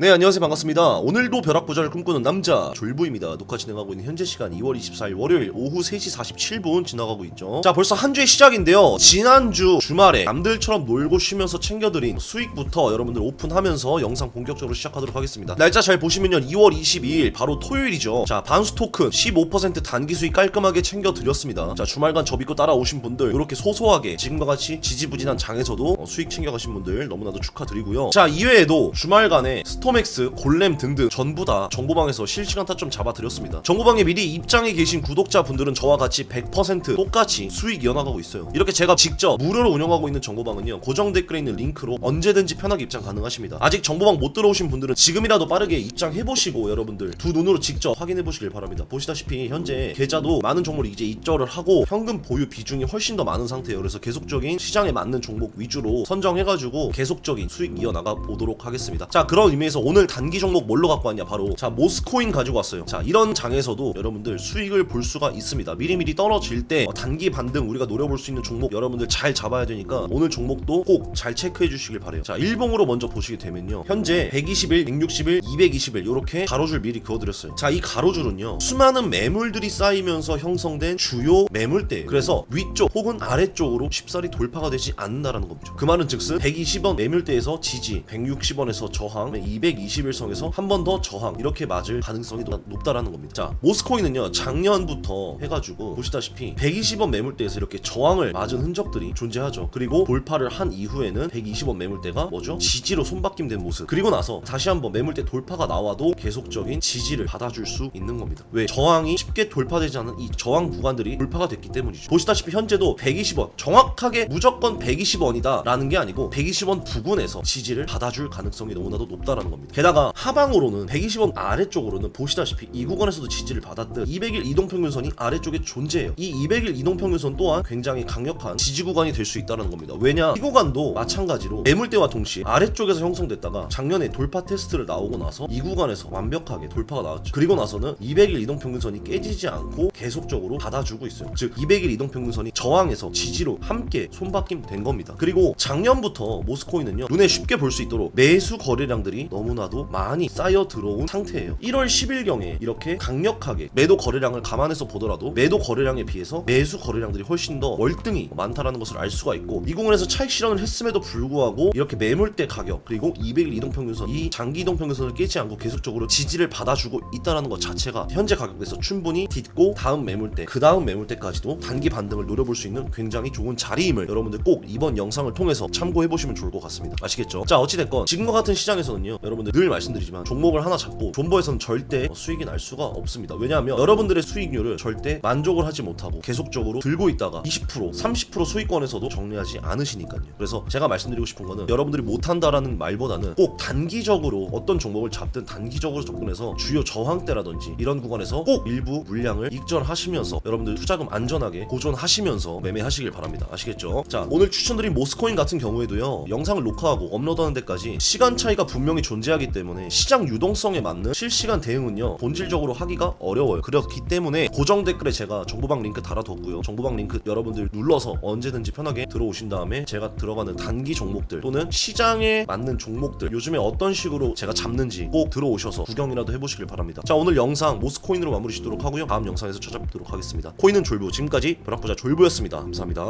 네 안녕하세요. 반갑습니다. 오늘도 벼락부자를 꿈꾸는 남자 졸부입니다. 녹화 진행하고 있는 현재 시간 2월 24일 월요일 오후 3시 47분 지나가고 있죠. 자 벌써 한 주의 시작인데요. 지난주 주말에 남들처럼 놀고 쉬면서 챙겨드린 수익부터 여러분들 오픈하면서 영상 본격적으로 시작하도록 하겠습니다. 날짜 잘 보시면요 2월 22일 바로 토요일이죠. 자 반수 토큰 15% 단기 수익 깔끔하게 챙겨드렸습니다. 자 주말간 저 믿고 따라오신 분들 이렇게 소소하게 지금과 같이 지지부진한 장에서도 어, 수익 챙겨가신 분들 너무나도 축하드리고요. 자 이외에도 주말간에 스 톰엑스, 골렘 등등 전부 다 정보방에서 실시간 타점 잡아드렸습니다. 정보방에 미리 입장해 계신 구독자분들은 저와 같이 100% 똑같이 수익 이어나가고 있어요. 이렇게 제가 직접 무료로 운영하고 있는 정보방은요 고정 댓글에 있는 링크로 언제든지 편하게 입장 가능하십니다. 아직 정보방 못 들어오신 분들은 지금이라도 빠르게 입장해보시고 여러분들 두 눈으로 직접 확인해보시길 바랍니다. 보시다시피 현재 계좌도 많은 종목을 이제 입절을 하고 현금 보유 비중이 훨씬 더 많은 상태예요. 그래서 계속적인 시장에 맞는 종목 위주로 선정해가지고 계속적인 수익 이어나가 보도록 하겠습니다. 자 그런 의미에서 오늘 단기 종목 뭘로 갖고 왔냐 바로 자 모스코인 가지고 왔어요. 자 이런 장에서도 여러분들 수익을 볼 수가 있습니다. 미리미리 떨어질 때 어, 단기 반등 우리가 노려볼 수 있는 종목 여러분들 잘 잡아야 되니까 오늘 종목도 꼭 잘 체크해 주시길 바래요. 자 일봉으로 먼저 보시게 되면요. 현재 120일, 160일, 220일 이렇게 가로줄 미리 그어드렸어요. 자 이 가로줄은요 수많은 매물들이 쌓이면서 형성된 주요 매물대. 그래서 위쪽 혹은 아래쪽으로 쉽사리 돌파가 되지 않는다라는 겁니다. 그 말은 즉슨 120원 매물대에서 지지, 160원에서 저항, 221선에서 한 번 더 저항 이렇게 맞을 가능성이 높- 높다라는 겁니다. 자 모스코인은요 작년부터 해가지고 보시다시피 120원 매물대에서 이렇게 저항을 맞은 흔적들이 존재하죠. 그리고 돌파를 한 이후에는 120원 매물대가 뭐죠? 지지로 손바뀜된 모습. 그리고 나서 다시 한번 매물대 돌파가 나와도 계속적인 지지를 받아줄 수 있는 겁니다. 왜 저항이 쉽게 돌파되지 않은 이 저항 구간들이 돌파가 됐기 때문이죠. 보시다시피 현재도 120원 정확하게 무조건 120원이다라는 게 아니고 120원 부근에서 지지를 받아줄 가능성이 너무나도 높다라는 겁니다. 게다가 하방으로는 120원 아래쪽으로는 보시다시피 이 구간에서도 지지를 받았듯 200일 이동평균선이 아래쪽에 존재해요. 이 200일 이동평균선 또한 굉장히 강력한 지지 구간이 될 수 있다는 겁니다. 왜냐 이 구간도 마찬가지로 매물대와 동시에 아래쪽에서 형성됐다가 작년에 돌파 테스트를 나오고 나서 이 구간에서 완벽하게 돌파가 나왔죠. 그리고 나서는 200일 이동평균선이 깨지지 않고 계속적으로 받아주고 있어요. 즉 200일 이동평균선이 저항에서 지지로 함께 손바뀜 된 겁니다. 그리고 작년부터 모스코인은요 눈에 쉽게 볼 수 있도록 매수 거래량들이 너무 나도 많이 쌓여 들어온 상태예요. 1월 10일경에 이렇게 강력하게 매도 거래량을 감안해서 보더라도 매도 거래량에 비해서 매수 거래량들이 훨씬 더 월등히 많다라는 것을 알 수가 있고 이 부분에서 차익 실현을 했음에도 불구하고 이렇게 매물대 가격 그리고 200일 이동평균선 이 장기 이동평균선을 깨지 않고 계속적으로 지지를 받아주고 있다라는 것 자체가 현재 가격에서 충분히 딛고 다음 매물대 그 다음 매물대까지도 단기 반등을 노려볼 수 있는 굉장히 좋은 자리임을 여러분들 꼭 이번 영상을 통해서 참고해 보시면 좋을 것 같습니다. 아시겠죠? 자 어찌됐건 지금과 같은 시장에서는요 여러분들 늘 말씀드리지만 종목을 하나 잡고 존버에서는 절대 수익이 날 수가 없습니다. 왜냐하면 여러분들의 수익률을 절대 만족을 하지 못하고 계속적으로 들고 있다가 20% 30% 수익권에서도 정리하지 않으시니까요. 그래서 제가 말씀드리고 싶은 거는 여러분들이 못한다라는 말보다는 꼭 단기적으로 어떤 종목을 잡든 단기적으로 접근해서 주요 저항대라든지 이런 구간에서 꼭 일부 물량을 익절하시면서 여러분들 투자금 안전하게 보존하시면서 매매하시길 바랍니다. 아시겠죠? 자 오늘 추천드린 모스코인 같은 경우에도요 영상을 녹화하고 업로드하는 데까지 시간 차이가 분명히 존재하기 때문에 시장 유동성에 맞는 실시간 대응은요 본질적으로 하기가 어려워요. 그렇기 때문에 고정 댓글에 제가 정보방 링크 달아뒀고요. 정보방 링크 여러분들 눌러서 언제든지 편하게 들어오신 다음에 제가 들어가는 단기 종목들 또는 시장에 맞는 종목들 요즘에 어떤 식으로 제가 잡는지 꼭 들어오셔서 구경이라도 해보시길 바랍니다. 자 오늘 영상 모스코인으로 마무리 짓도록 하고요. 다음 영상에서 찾아뵙도록 하겠습니다. 코인은 졸부 지금까지 벼락부자 졸부였습니다. 감사합니다.